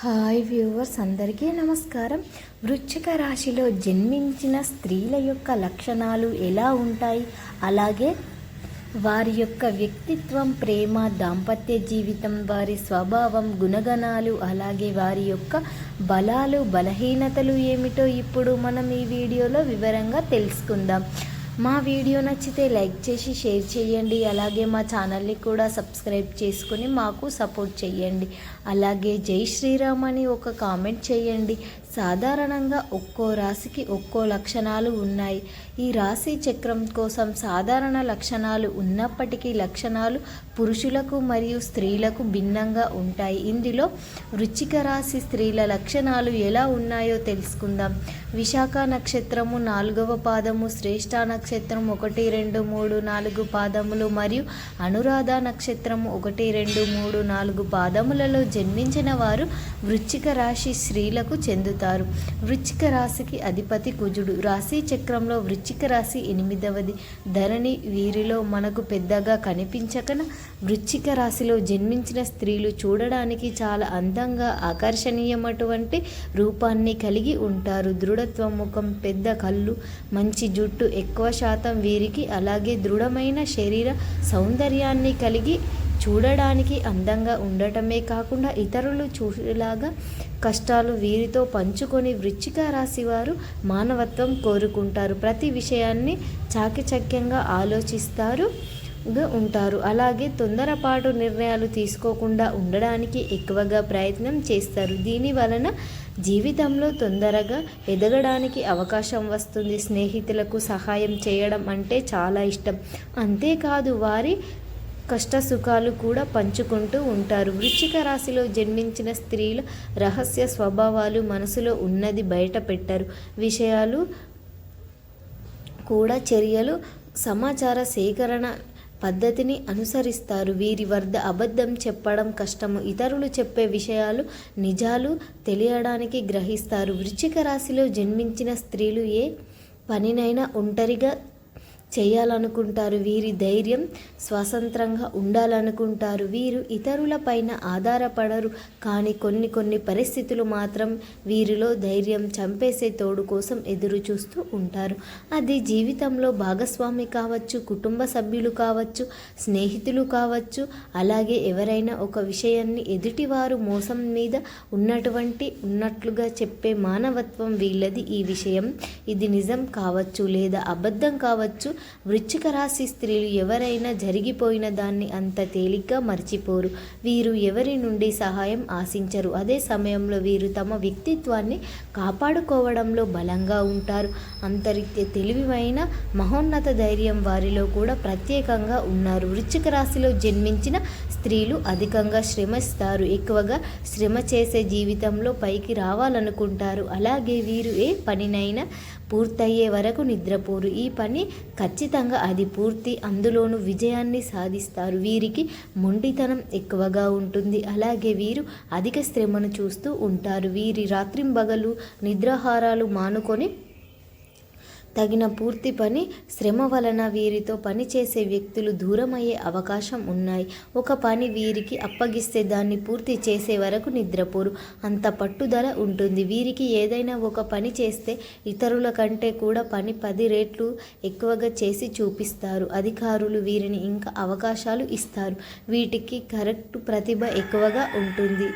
Hi viewers అందరికీ నమస్కారం. వృశ్చిక రాశిలో జన్మించిన స్త్రీల యొక్క లక్షణాలు ఎలా ఉంటాయి? అలాగే వారి యొక్క వ్యక్తిత్వం ప్రేమ దాంపత్య జీవితం వారి స్వభావం గుణగణాలు అలాగే వారి యొక్క బలాలు బలహీనతలు ఏమిటో ఇప్పుడు మనం ఈ వీడియోలో వివరంగా తెలుసుకుందాం. మా వీడియో నచ్చితే లైక్ చేసి షేర్ చేయండి. అలాగే మా ఛానల్ని కూడా సబ్స్క్రైబ్ చేసుకుని మాకు సపోర్ట్ చేయండి. అలాగే జై శ్రీరామ్ అని ఒక కామెంట్ చేయండి. సాధారణంగా ఒక్కో రాశికి ఒక్కో లక్షణాలు ఉన్నాయి. ఈ రాశి చక్రం కోసం సాధారణ లక్షణాలు ఉన్నప్పటికీ లక్షణాలు పురుషులకు మరియు స్త్రీలకు భిన్నంగా ఉంటాయి. ఇందులో వృచ్చిక రాశి స్త్రీల లక్షణాలు ఎలా ఉన్నాయో తెలుసుకుందాం. విశాఖ నక్షత్రము నాలుగవ పాదము శ్రేష్ఠ నక్షత్రం ఒకటి రెండు మూడు నాలుగు పాదములు మరియు అనురాధ నక్షత్రము ఒకటి రెండు మూడు నాలుగు పాదములలో జన్మించిన వారు వృచ్చిక రాశి స్త్రీలకు చెందుతారు. వృచ్చిక రాశికి అధిపతి కుజుడు. రాశి చక్రంలో వృచ్చిక రాశి ఎనిమిదవది. ధరణి వీరిలో మనకు పెద్దగా కనిపించకన వృచ్చిక రాశిలో జన్మించిన స్త్రీలు చూడడానికి చాలా అందంగా ఆకర్షణీయమటువంటి రూపాన్ని కలిగి ఉంటారు. దృఢత్వం ముఖం పెద్ద కళ్ళు మంచి జుట్టు ఎక్కువ శాతం వీరికి అలాగే దృఢమైన శరీర సౌందర్యాన్ని కలిగి చూడడానికి అందంగా ఉండటమే కాకుండా ఇతరులు చూసేలాగా కష్టాలు వీరితో పంచుకొని వృచ్చిక రాశివారు మానవత్వం కోరుకుంటారు. ప్రతి విషయాన్ని చాకచక్యంగా ఆలోచిస్తారు ఉంటారు. అలాగే తొందరపాటు నిర్ణయాలు తీసుకోకుండా ఉండడానికి ఎక్కువగా ప్రయత్నం చేస్తారు. దీని వలన జీవితంలో తొందరగా ఎదగడానికి అవకాశం వస్తుంది. స్నేహితులకు సహాయం చేయడం అంటే చాలా ఇష్టం. అంతేకాదు వారి కష్ట సుఖాలు కూడా పంచుకుంటూ ఉంటారు. వృశ్చిక రాశిలో జన్మించిన స్త్రీల రహస్య స్వభావాలు మనసులో ఉన్నది బయట పెట్టారు విషయాలు కూడా చర్యలు సమాచార సేకరణ పద్ధతిని అనుసరిస్తారు. వీరి వద్ద అబద్ధం చెప్పడం కష్టము ఇతరులు చెప్పే విషయాలు నిజాలు తెలియడానికి గ్రహిస్తారు. వృశ్చిక రాశిలో జన్మించిన స్త్రీలు ఏ పనినైనా ఒంటరిగా చేయాలనుకుంటారు. వీరి ధైర్యం స్వతంత్రంగా ఉండాలనుకుంటారు. వీరు ఇతరులపైన ఆధారపడరు. కానీ కొన్ని కొన్ని పరిస్థితులు మాత్రం వీరిలో ధైర్యం చంపేసే తోడు కోసం ఎదురు చూస్తూ ఉంటారు. అది జీవితంలో భాగస్వామి కావచ్చు కుటుంబ సభ్యులు కావచ్చు స్నేహితులు కావచ్చు. అలాగే ఎవరైనా ఒక విషయాన్ని ఎదుటివారు మోసం మీద ఉన్నటువంటి ఉన్నట్లుగా చెప్పే మానవత్వం వీళ్ళది. ఈ విషయం ఇది నిజం కావచ్చు లేదా అబద్ధం కావచ్చు వృశ్చిక రాశి స్త్రీలు ఎవరైనా జరిగిపోయిన దాన్ని అంత తేలిగ్గా మర్చిపోరు. వీరు ఎవరి నుండి సహాయం ఆశించరు. అదే సమయంలో వీరు తమ వ్యక్తిత్వాన్ని కాపాడుకోవడంలో బలంగా ఉంటారు. అంతరిత్య తెలివివైన మహోన్నత ధైర్యం వారిలో కూడా ప్రత్యేకంగా ఉన్నారు. వృశ్చిక రాశిలో జన్మించిన స్త్రీలు అధికంగా శ్రమిస్తారు. ఎక్కువగా శ్రమ చేసే జీవితంలో పైకి రావాలనుకుంటారు. అలాగే వీరు ఏ పనినైనా పూర్తయ్యే వరకు నిద్రపోరు. ఈ పని ఖచ్చితంగా అది పూర్తి. అందులోనూ విజయాన్ని సాధిస్తారు. వీరికి మొండితనం ఎక్కువగా ఉంటుంది. అలాగే వీరు అధిక శ్రమను చూస్తూ ఉంటారు. వీరి రాత్రింబగలు నిద్రాహారాలు మానుకొని తగిన పూర్తి పని శ్రమ వలన వీరితో పనిచేసే వ్యక్తులు దూరమయ్యే అవకాశం ఉన్నాయి. ఒక పని వీరికి అప్పగిస్తే దాన్ని పూర్తి చేసే వరకు నిద్రపోరు. అంత పట్టుదల ఉంటుంది. వీరికి ఏదైనా ఒక పని చేస్తే ఇతరుల కంటే కూడా పని పది రేట్లు ఎక్కువగా చేసి చూపిస్తారు. అధికారులు వీరిని ఇంకా అవకాశాలు ఇస్తారు. వీటికి కరెక్ట్ ప్రతిభ ఎక్కువగా ఉంటుంది.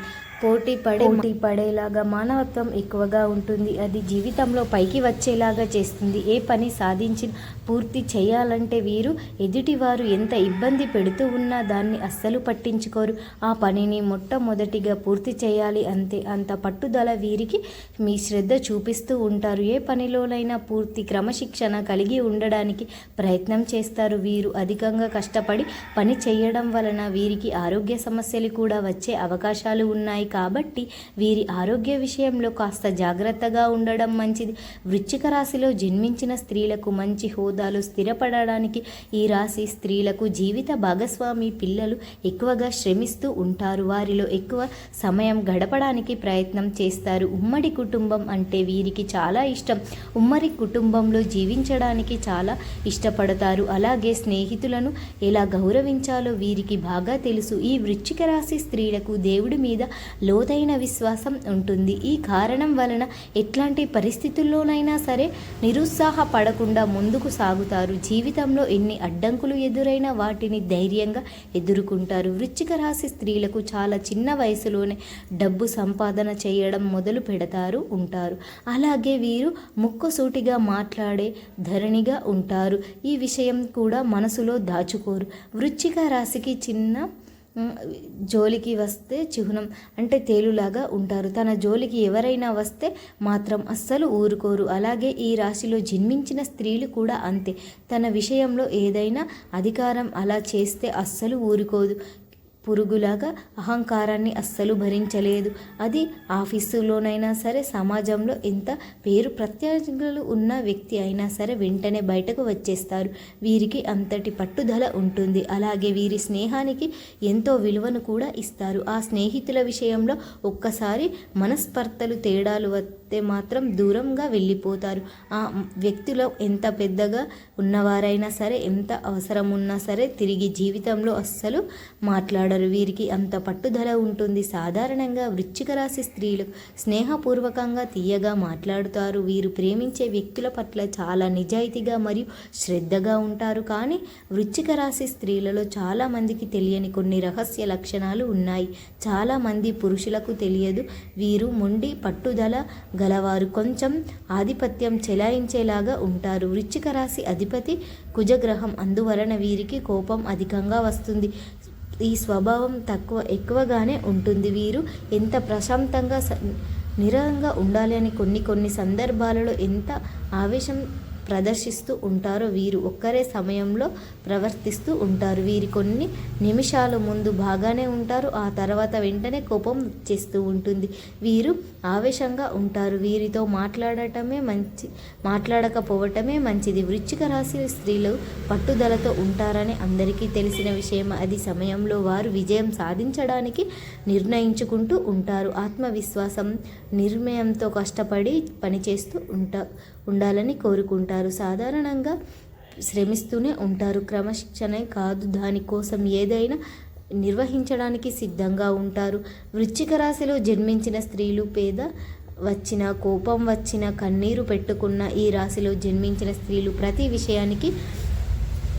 పోటీ పడే పోటీ పడేలాగా మానవత్వం ఎక్కువగా ఉంటుంది. అది జీవితంలో పైకి వచ్చేలాగా చేస్తుంది. ఏ పని సాధించి పూర్తి చేయాలంటే వీరు ఎదుటివారు ఎంత ఇబ్బంది పెడుతూ ఉన్నా దాన్ని అస్సలు పట్టించుకోరు. ఆ పనిని మొట్టమొదటిగా పూర్తి చేయాలి అంతే. అంత పట్టుదల వీరికి మీ శ్రద్ధ చూపిస్తూ ఉంటారు. ఏ పనిలోనైనా పూర్తి క్రమశిక్షణ కలిగి ఉండడానికి ప్రయత్నం చేస్తారు. వీరు అధికంగా కష్టపడి పని చేయడం వలన వీరికి ఆరోగ్య సమస్యలు కూడా వచ్చే అవకాశాలు ఉన్నాయి. కాబట్టి వీరి ఆరోగ్య విషయంలో కాస్త జాగ్రత్తగా ఉండడం మంచిది. వృశ్చిక రాశిలో జన్మించిన స్త్రీలకు మంచి హోదా సంబంధాలు స్థిరపడడానికి ఈ రాశి స్త్రీలకు జీవిత భాగస్వామి పిల్లలు ఎక్కువగా శ్రమిస్తూ ఉంటారు. వారిలో ఎక్కువ సమయం గడపడానికి ప్రయత్నం చేస్తారు. ఉమ్మడి కుటుంబం అంటే వీరికి చాలా ఇష్టం. ఉమ్మడి కుటుంబంలో జీవించడానికి చాలా ఇష్టపడతారు. అలాగే స్నేహితులను ఎలా గౌరవించాలో వీరికి బాగా తెలుసు. ఈ వృశ్చిక రాశి స్త్రీలకు దేవుడి మీద లోతైన విశ్వాసం ఉంటుంది. ఈ కారణం వలన ఎట్లాంటి పరిస్థితుల్లోనైనా సరే నిరుత్సాహపడకుండా ముందుకు సాగుతారు. జీవితంలో ఎన్ని అడ్డంకులు ఎదురైనా వాటిని ధైర్యంగా ఎదుర్కొంటారు. వృశ్చిక రాశి స్త్రీలకు చాలా చిన్న వయసులోనే డబ్బు సంపాదన చేయడం మొదలు పెడతారు ఉంటారు. అలాగే వీరు ముక్కసూటిగా మాట్లాడే ధరణిగా ఉంటారు. ఈ విషయం కూడా మనసులో దాచుకోరు. వృశ్చిక రాశికి చిన్న జోలికి వస్తే చిహ్నం అంటే తేలులాగా ఉంటారు. తన జోలికి ఎవరైనా వస్తే మాత్రం అస్సలు ఊరుకోరు. అలాగే ఈ రాశిలో జన్మించిన స్త్రీలు కూడా అంతే. తన విషయంలో ఏదైనా అధికారం అలా చేస్తే అస్సలు ఊరుకోదు. పురుగులాగా అహంకారాన్ని అస్సలు భరించలేదు. అది ఆఫీసులోనైనా సరే సమాజంలో ఎంత పేరు ప్రత్యర్థులు ఉన్న వ్యక్తి అయినా సరే వెంటనే బయటకు వచ్చేస్తారు. వీరికి అంతటి పట్టుదల ఉంటుంది. అలాగే వీరి స్నేహానికి ఎంతో విలువను కూడా ఇస్తారు. ఆ స్నేహితుల విషయంలో ఒక్కసారి మనస్పర్ధలు తేడాలు వస్తే మాత్రం దూరంగా వెళ్ళిపోతారు. ఆ వ్యక్తులు ఎంత పెద్దగా ఉన్నవారైనా సరే ఎంత అవసరం ఉన్నా సరే తిరిగి జీవితంలో అస్సలు మాట్లాడు వీరికి అంత పట్టుదల ఉంటుంది. సాధారణంగా వృశ్చిక రాశి స్త్రీలు స్నేహపూర్వకంగా తీయగా మాట్లాడుతారు. వీరు ప్రేమించే వ్యక్తుల పట్ల చాలా నిజాయితీగా మరియు శ్రద్ధగా ఉంటారు. కానీ వృశ్చిక రాశి స్త్రీలలో చాలామందికి తెలియని కొన్ని రహస్య లక్షణాలు ఉన్నాయి. చాలామంది పురుషులకు తెలియదు. వీరు మొండి పట్టుదల గలవారు. కొంచెం ఆధిపత్యం చెలాయించేలాగా ఉంటారు. వృశ్చిక రాశి అధిపతి కుజగ్రహం. అందువలన వీరికి కోపం అధికంగా వస్తుంది. ఈ స్వభావం తక్కువ ఎక్కువగానే ఉంటుంది. వీరు ఎంత ప్రశాంతంగా స- నిరంగా ఉండాలి అని కొన్ని కొన్ని సందర్భాలలో ఎంత ఆవేశం ప్రదర్శిస్తూ ఉంటారో. వీరు ఒక్కరే సమయంలో ప్రవర్తిస్తూ ఉంటారు. వీరి కొన్ని నిమిషాలు ముందు బాగానే ఉంటారు. ఆ తర్వాత వెంటనే కోపం వచ్చేస్తూ ఉంటుంది. వీరు ఆవేశంగా ఉంటారు. వీరితో మాట్లాడటమే మంచి మాట్లాడకపోవటమే మంచిది. వృచ్చిక రాశి స్త్రీలు పట్టుదలతో ఉంటారని అందరికీ తెలిసిన విషయం. అది సమయంలో వారు విజయం సాధించడానికి నిర్ణయించుకుంటూ ఉంటారు. ఆత్మవిశ్వాసం నిర్ణయంతో కష్టపడి పనిచేస్తూ ఉంటా ఉండాలని కోరుకుంటారు. సాధారణంగా శ్రమిస్తూనే ఉంటారు. క్రమశిక్షణే కాదు. దానికోసం ఏదైనా నిర్వహించడానికి సిద్ధంగా ఉంటారు. వృశ్చిక రాశిలో జన్మించిన స్త్రీలు పేద వచ్చిన కోపం వచ్చిన కన్నీరు పెట్టుకున్న ఈ రాశిలో జన్మించిన స్త్రీలు ప్రతి విషయానికి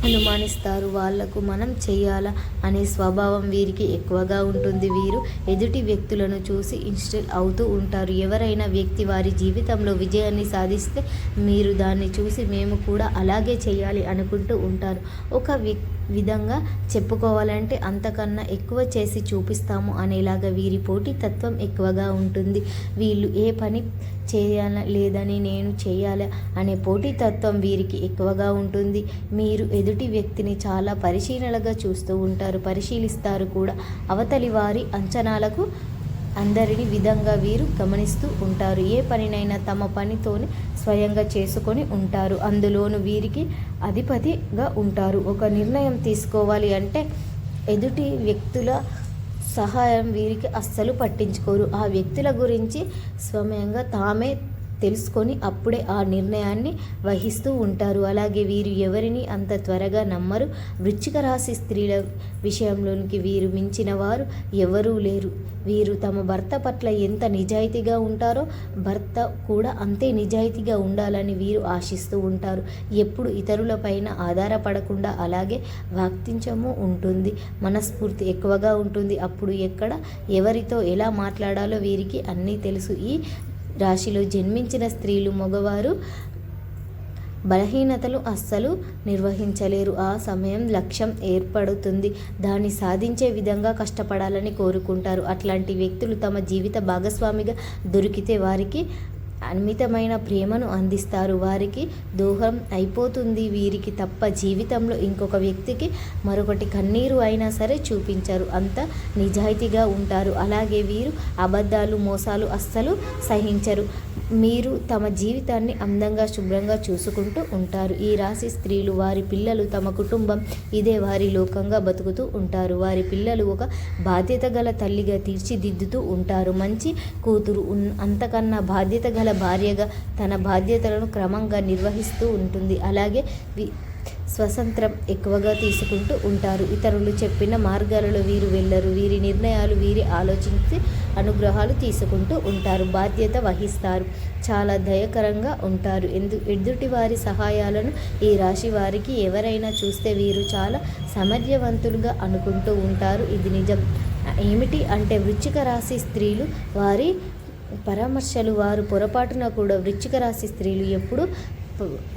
అనుమానిస్తారు. వాళ్ళకు మనం చేయాలా అనే స్వభావం వీరికి ఎక్కువగా ఉంటుంది. వీరు ఎదుటి వ్యక్తులను చూసి ఇన్స్టల్ అవుతూ ఉంటారు. ఎవరైనా వ్యక్తి వారి జీవితంలో విజయాన్ని సాధిస్తే మీరు దాన్ని చూసి మేము కూడా అలాగే చేయాలి అనుకుంటూ ఉంటారు. ఒక వ్యక్తి విధంగా చెప్పుకోవాలంటే అంతకన్నా ఎక్కువ చేసి చూపిస్తాము అనేలాగా వీరి పోటీతత్వం ఎక్కువగా ఉంటుంది. వీళ్ళు ఏ పని చేయాల లేదని నేను చేయాలా అనే పోటీతత్వం వీరికి ఎక్కువగా ఉంటుంది. మీరు ఎదుటి వ్యక్తిని చాలా పరిశీలనగా చూస్తూ ఉంటారు పరిశీలిస్తారు కూడా. అవతలి వారి అంచనాలకు అందరిని విధంగా వీరు గమనిస్తూ ఉంటారు. ఏ పనినైనా తమ పనితోనే స్వయంగా చేసుకొని ఉంటారు. అందులోను వీరికి అధిపతిగా ఉంటారు. ఒక నిర్ణయం తీసుకోవాలి అంటే ఎదుటి వ్యక్తుల సహాయం వీరికి అస్సలు పట్టించుకోరు. ఆ వ్యక్తుల గురించి స్వయంగా తామే తెలుసుకొని అప్పుడే ఆ నిర్ణయాన్ని వహిస్తూ ఉంటారు. అలాగే వీరు ఎవరిని అంత త్వరగా నమ్మరు. వృచ్చిక రాశి స్త్రీల విషయంలోనికి వీరు మించిన వారు ఎవరూ లేరు. వీరు తమ భర్త పట్ల ఎంత నిజాయితీగా ఉంటారో భర్త కూడా అంతే నిజాయితీగా ఉండాలని వీరు ఆశిస్తూ ఉంటారు. ఎప్పుడు ఇతరులపైన ఆధారపడకుండా అలాగే వాక్తించము ఉంటుంది. మనస్ఫూర్తి ఎక్కువగా ఉంటుంది. అప్పుడు ఎక్కడ ఎవరితో ఎలా మాట్లాడాలో వీరికి అన్నీ తెలుసు. ఈ రాశిలో జన్మించిన స్త్రీలు మగవారు బలహీనతలు అస్సలు నిర్వహించలేరు. ఆ సమయం లక్ష్యం ఏర్పడుతుంది. దాన్ని సాధించే విధంగా కష్టపడాలని కోరుకుంటారు. అట్లాంటి వ్యక్తులు తమ జీవిత భాగస్వామిగా దొరికితే వారికి అమితమైన ప్రేమను అందిస్తారు. వారికి దోహం అయిపోతుంది. వీరికి తప్ప జీవితంలో ఇంకొక వ్యక్తికి మరొకటి కన్నీరు అయినా సరే చూపించరు. అంత నిజాయితీగా ఉంటారు. అలాగే వీరు అబద్ధాలు మోసాలు అస్సలు సహించరు. మీరు తమ జీవితాన్ని అందంగా శుభ్రంగా చూసుకుంటూ ఉంటారు. ఈ రాశి స్త్రీలు వారి పిల్లలు తమ కుటుంబం ఇదే వారి లోకంగా బతుకుతూ ఉంటారు. వారి పిల్లలు ఒక బాధ్యత గల తల్లిగా తీర్చిదిద్దుతూ ఉంటారు. మంచి కూతురు ఉన్ అంతకన్నా బాధ్యత గల భార్యగా తన బాధ్యతలను క్రమంగా నిర్వహిస్తూ ఉంటుంది. అలాగే వి స్వతంత్రం ఎక్కువగా తీసుకుంటూ ఉంటారు. ఇతరులు చెప్పిన మార్గాలలో వీరు వెళ్ళరు. వీరి నిర్ణయాలు వీరి ఆలోచించి అనుగ్రహాలు తీసుకుంటూ ఉంటారు. బాధ్యత వహిస్తారు. చాలా దయకరంగా ఉంటారు. ఎందు ఎదుటి వారి సహాయాలను ఈ రాశి వారికి ఎవరైనా చూస్తే వీరు చాలా సమర్థవంతులుగా అనుకుంటూ ఉంటారు. ఇది నిజం. ఏమిటి అంటే వృచ్చిక రాశి స్త్రీలు వారి పరామర్శలు వారు పొరపాటున కూడా వృచ్చిక రాశి స్త్రీలు ఎప్పుడు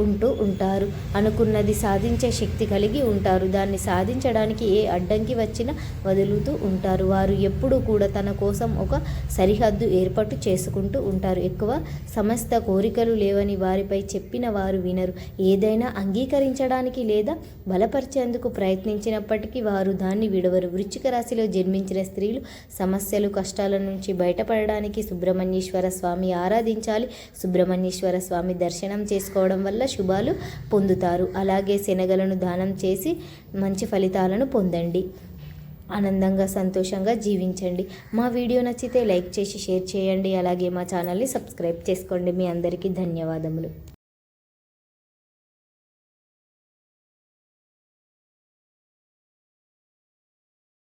ఉంటూ ఉంటారు. అనుకున్నది సాధించే శక్తి కలిగి ఉంటారు. దాన్ని సాధించడానికి ఏ అడ్డంకి వచ్చినా వదులుతూ ఉంటారు. వారు ఎప్పుడూ కూడా తన కోసం ఒక సరిహద్దు ఏర్పాటు చేసుకుంటూ ఉంటారు. ఎక్కువ సమస్త కోరికలు లేవని వారిపై చెప్పిన వారు వినరు. ఏదైనా అంగీకరించడానికి లేదా బలపరిచేందుకు ప్రయత్నించినప్పటికీ వారు దాన్ని విడవరు. వృచ్చిక రాశిలో జన్మించిన స్త్రీలు సమస్యలు కష్టాల నుంచి బయటపడడానికి సుబ్రహ్మణ్యేశ్వర స్వామి ఆరాధించాలి. సుబ్రహ్మణ్యేశ్వర స్వామి దర్శనం చేసుకోవడం చేసుకోవడం వల్ల శుభాలు పొందుతారు. అలాగే శనగలను దానం చేసి మంచి ఫలితాలను పొందండి. ఆనందంగా సంతోషంగా జీవించండి. మా వీడియో నచ్చితే లైక్ చేసి షేర్ చేయండి. అలాగే మా ఛానల్ని సబ్స్క్రైబ్ చేసుకోండి. మీ అందరికీ ధన్యవాదములు.